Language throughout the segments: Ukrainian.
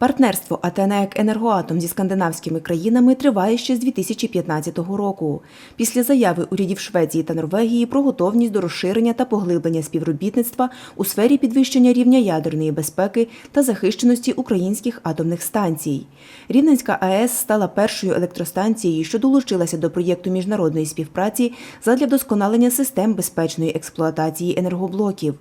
Партнерство Атенек Енергоатом зі скандинавськими країнами триває ще з 2015 року. Після заяви урядів Швеції та Норвегії про готовність до розширення та поглиблення співробітництва у сфері підвищення рівня ядерної безпеки та захищеності українських атомних станцій. Рівненська АЕС стала першою електростанцією, що долучилася до проєкту міжнародної співпраці задля вдосконалення систем безпечної експлуатації енергоблоків.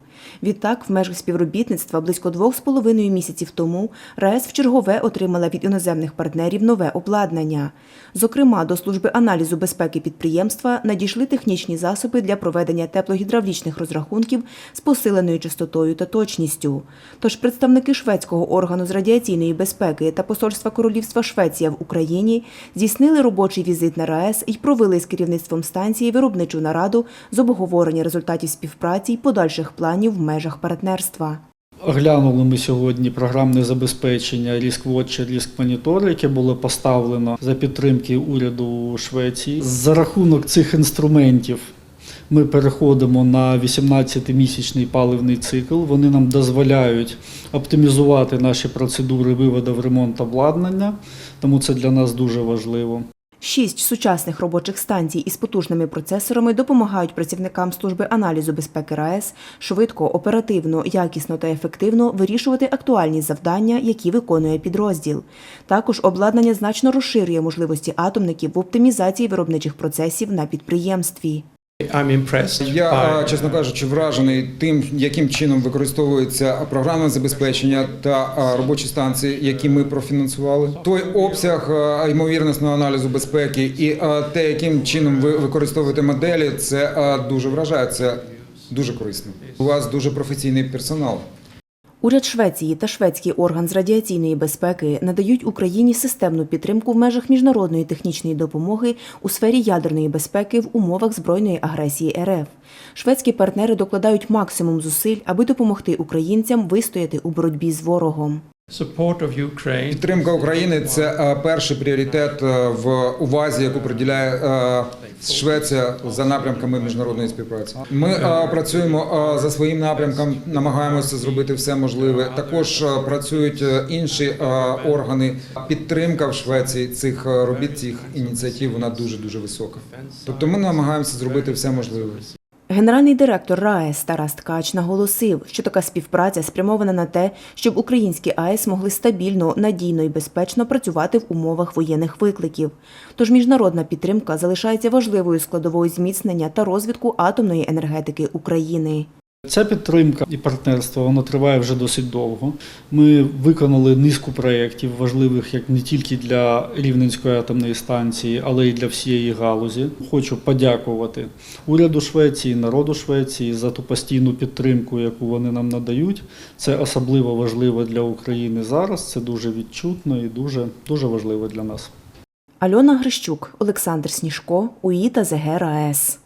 Відтак, в межах співробітництва близько двох з половиною місяців тому РАЕС в чергове отримала від іноземних партнерів нове обладнання. Зокрема, до служби аналізу безпеки підприємства надійшли технічні засоби для проведення теплогідравлічних розрахунків з посиленою частотою та точністю. Тож представники шведського органу з радіаційної безпеки та посольства Королівства Швеція в Україні здійснили робочий візит на РАЕС і провели з керівництвом станції виробничу нараду з обговорення результатів співпраці й подальших планів в межах партнерства. Оглянули ми сьогодні програмне забезпечення Risk Watcher, Risk Monitor, яке було поставлено за підтримки уряду Швеції. За рахунок цих інструментів ми переходимо на 18-місячний паливний цикл. Вони нам дозволяють оптимізувати наші процедури виводу в ремонт обладнання, тому це для нас дуже важливо. Шість сучасних робочих станцій із потужними процесорами допомагають працівникам служби аналізу безпеки РАЕС швидко, оперативно, якісно та ефективно вирішувати актуальні завдання, які виконує підрозділ. Також обладнання значно розширює можливості атомників в оптимізації виробничих процесів на підприємстві. I'm impressed Я, чесно кажучи, вражений тим, яким чином використовується програмне забезпечення та робочі станції, які ми профінансували. Той обсяг ймовірностного аналізу безпеки і те, яким чином ви використовуєте моделі, це дуже вражає. Це дуже корисно. У вас дуже професійний персонал. Уряд Швеції та шведський орган з радіаційної безпеки надають Україні системну підтримку в межах міжнародної технічної допомоги у сфері ядерної безпеки в умовах збройної агресії РФ. Шведські партнери докладають максимум зусиль, аби допомогти українцям вистояти у боротьбі з ворогом. Підтримка України це перший пріоритет в увазі, яку приділяє Швеція за напрямками міжнародної співпраці. Ми працюємо за своїм напрямком, намагаємося зробити все можливе. Також працюють інші органи. Підтримка в Швеції цих робіт, цих ініціатив вона дуже дуже висока. Тобто ми намагаємося зробити все можливе. Генеральний директор РаЕС Тарас Ткач наголосив, що така співпраця спрямована на те, щоб українські АЕС могли стабільно, надійно і безпечно працювати в умовах воєнних викликів. Тож міжнародна підтримка залишається важливою складовою зміцнення та розвитку атомної енергетики України. Ця підтримка і партнерство воно триває вже досить довго. Ми виконали низку проєктів, важливих як не тільки для Рівненської атомної станції, але й для всієї галузі. Хочу подякувати уряду Швеції, народу Швеції за ту постійну підтримку, яку вони нам надають. Це особливо важливо для України зараз. Це дуже відчутно і дуже, дуже важливо для нас. Альона Грищук, Олександр Сніжко, УІТА ЗГ РаЕС.